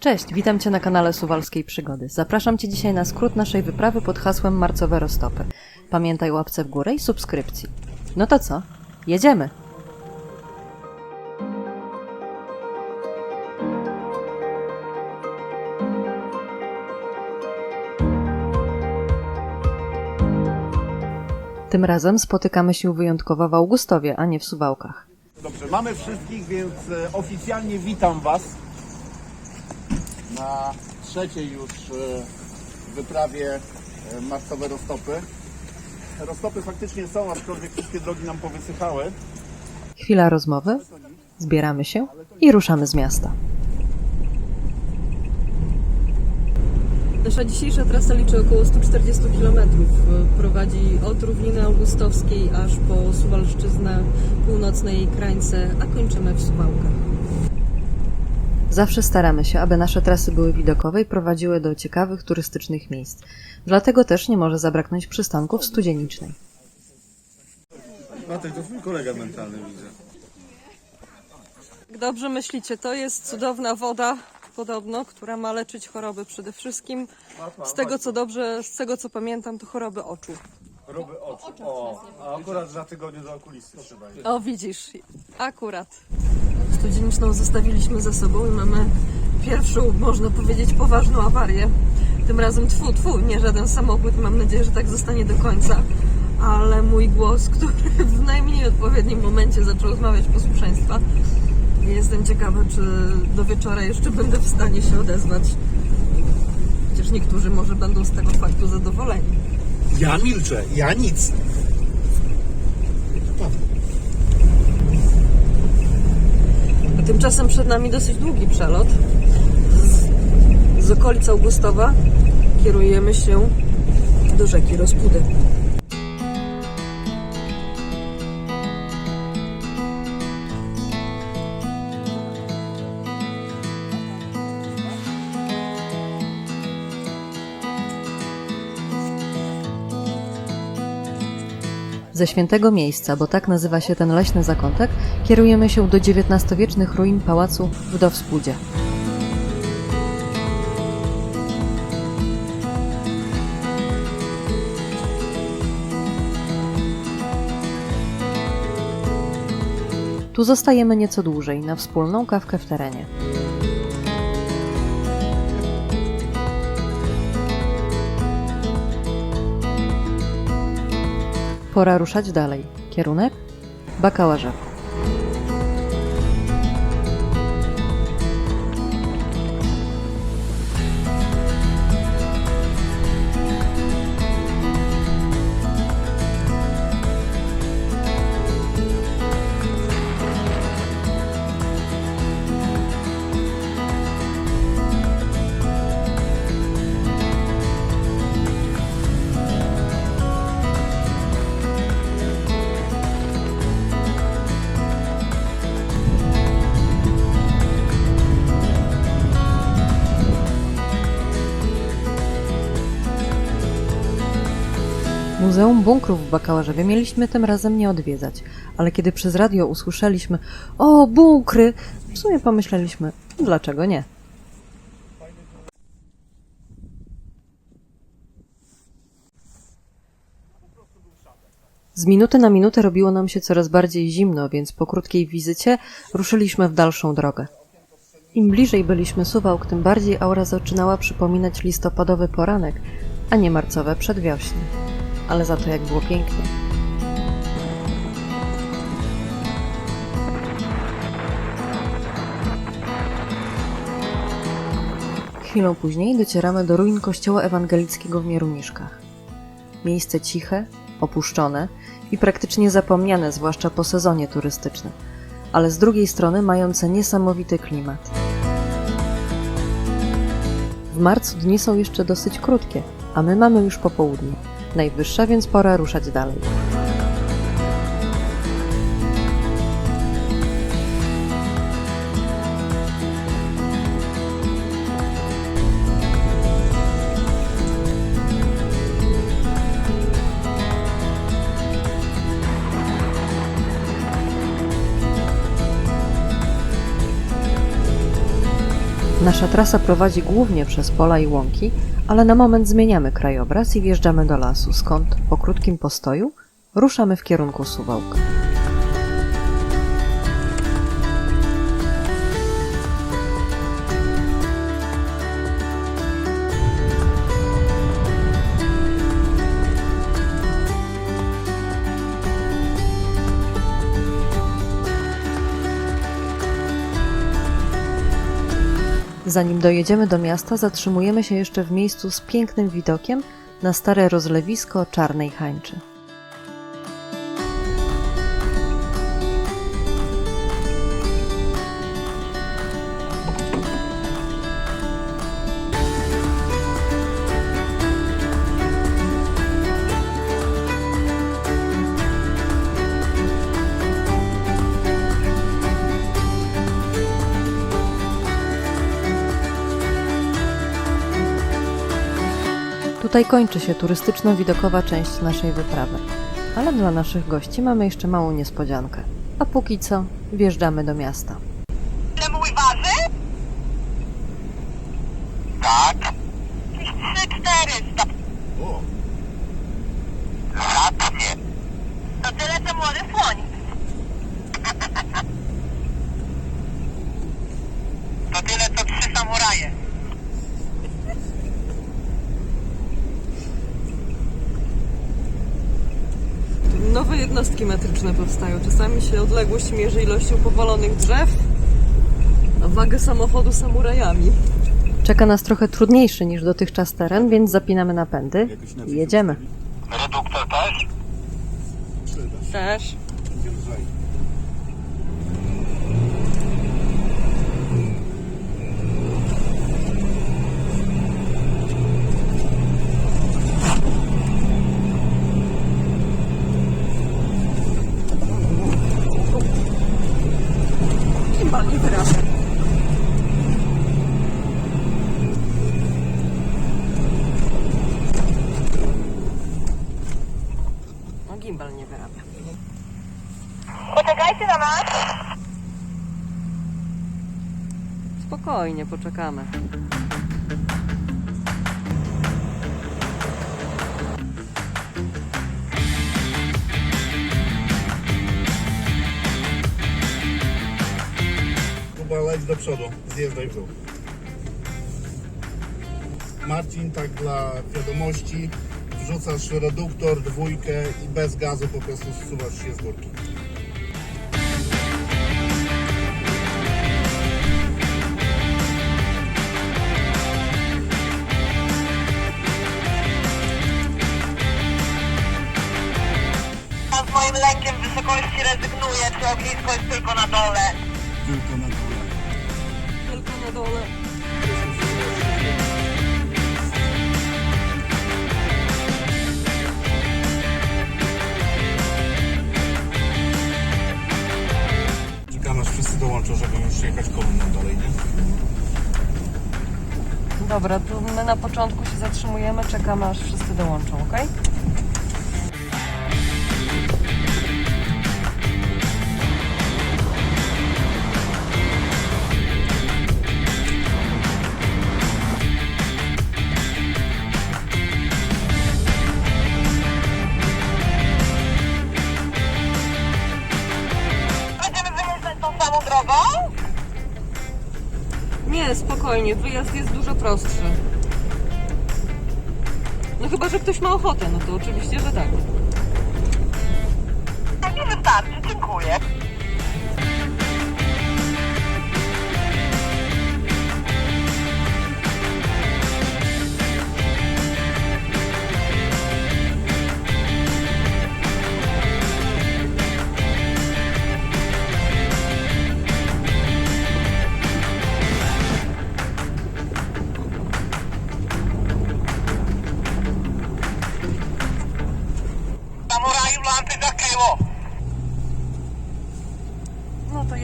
Cześć, witam Cię na kanale Suwalskiej Przygody. Zapraszam Cię dzisiaj na skrót naszej wyprawy pod hasłem Marcowe Roztopy. Pamiętaj łapce w górę i subskrypcji. No to co? Jedziemy! Tym razem spotykamy się wyjątkowo w Augustowie, a nie w Suwałkach. Dobrze, mamy wszystkich, więc e, oficjalnie witam Was na trzeciej już e, wyprawie e, marcowe roztopy. Roztopy faktycznie są, aczkolwiek wszystkie drogi nam powysychały. Chwila rozmowy, zbieramy się i ruszamy z miasta. Nasza dzisiejsza trasa liczy około 140 km. Prowadzi od Równiny Augustowskiej aż po Suwalszczyznę, północne jej krańce, a kończymy w Suwałkach. Zawsze staramy się, aby nasze trasy były widokowe i prowadziły do ciekawych turystycznych miejsc. Dlatego też nie może zabraknąć przystanków studzienicznej. Matek, to twój kolega mentalny widzę. Jak dobrze myślicie, to jest cudowna woda, podobno, która ma leczyć choroby przede wszystkim. Z tego co dobrze, z tego co pamiętam, to choroby oczu. Roby oczu. O, a akurat za tygodniu do okulisty trzeba iść. O, widzisz, akurat. Studzieniczną zostawiliśmy za sobą i mamy pierwszą, można powiedzieć, poważną awarię. Tym razem tfu, tfu, nie żaden samochód, mam nadzieję, że tak zostanie do końca. Ale mój głos, który w najmniej odpowiednim momencie zaczął zmawiać posłuszeństwa. Jestem ciekawa, czy do wieczora jeszcze będę w stanie się odezwać. Chociaż niektórzy może będą z tego faktu zadowoleni. Ja milczę, ja nic. Tymczasem przed nami dosyć długi przelot. Z, z okolic Augustowa kierujemy się do rzeki Rozpudy. Ze świętego miejsca, bo tak nazywa się ten leśny zakątek, kierujemy się do XIX-wiecznych ruin pałacu w Dowspudzie. Tu zostajemy nieco dłużej, na wspólną kawkę w terenie. Pora ruszać dalej. Kierunek? Bakałarzewo. Muzeum Bunkrów w Bakałarzewie mieliśmy tym razem nie odwiedzać, ale kiedy przez radio usłyszeliśmy o, bunkry, w sumie pomyśleliśmy, dlaczego nie? Z minuty na minutę robiło nam się coraz bardziej zimno, więc po krótkiej wizycie ruszyliśmy w dalszą drogę. Im bliżej byliśmy Suwałk, tym bardziej aura zaczynała przypominać listopadowy poranek, a nie marcowe przedwiośnie. Ale za to jak było pięknie. Chwilą później docieramy do ruin kościoła ewangelickiego w Mieruniszkach. Miejsce ciche, opuszczone i praktycznie zapomniane, zwłaszcza po sezonie turystycznym, ale z drugiej strony mające niesamowity klimat. W marcu dni są jeszcze dosyć krótkie, a my mamy już popołudnie. Najwyższa więc pora ruszać dalej. Nasza trasa prowadzi głównie przez pola i łąki, ale na moment zmieniamy krajobraz i wjeżdżamy do lasu, skąd? Po krótkim postoju? Ruszamy w kierunku Suwałk. Zanim dojedziemy do miasta, zatrzymujemy się jeszcze w miejscu z pięknym widokiem na stare rozlewisko Czarnej Hańczy. Tutaj kończy się turystyczno-widokowa część naszej wyprawy. Ale dla naszych gości mamy jeszcze małą niespodziankę. A póki co wjeżdżamy do miasta. Nowe jednostki metryczne powstają. Czasami się odległość mierzy ilością powalonych drzew, a wagę samochodu samurajami. Czeka nas trochę trudniejszy niż dotychczas teren, więc zapinamy napędy i jedziemy. Reduktor też? Też lżej. Gimbal nie wyrabia. No gimbal nie wyrabia. Poczekajcie na nas. Spokojnie, poczekamy. Kuba, leć do przodu, zjeżdżaj w dół. Marcin, tak dla wiadomości, wrzucasz reduktor, dwójkę i bez gazu po prostu zsuwasz się z górki. Lękiem wysokości rezygnuje, czy ognisko jest tylko na dole. Tylko na dole. Tylko na dole. Czekam aż wszyscy dołączą, żeby już jechać kolumną dalej, nie? Dobra, to my na początku się zatrzymujemy, czekamy aż wszyscy dołączą, ok? Nie, spokojnie, wyjazd jest dużo prostszy. No chyba, że ktoś ma ochotę, no to oczywiście, że tak. Tak mi wystarczy, dziękuję.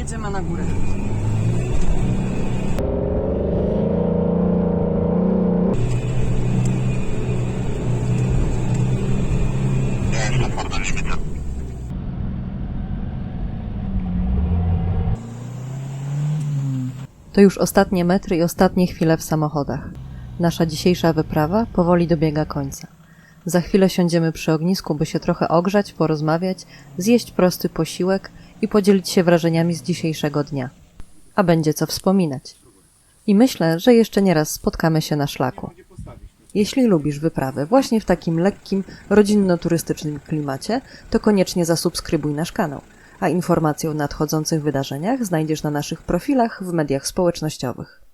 Jedziemy na górę. To już ostatnie metry i ostatnie chwile w samochodach. Nasza dzisiejsza wyprawa powoli dobiega końca. Za chwilę siądziemy przy ognisku, by się trochę ogrzać, porozmawiać, zjeść prosty posiłek i podzielić się wrażeniami z dzisiejszego dnia. A będzie co wspominać. I myślę, że jeszcze nie raz spotkamy się na szlaku. Jeśli lubisz wyprawy właśnie w takim lekkim, rodzinno-turystycznym klimacie, to koniecznie zasubskrybuj nasz kanał. A informacje o nadchodzących wydarzeniach znajdziesz na naszych profilach w mediach społecznościowych.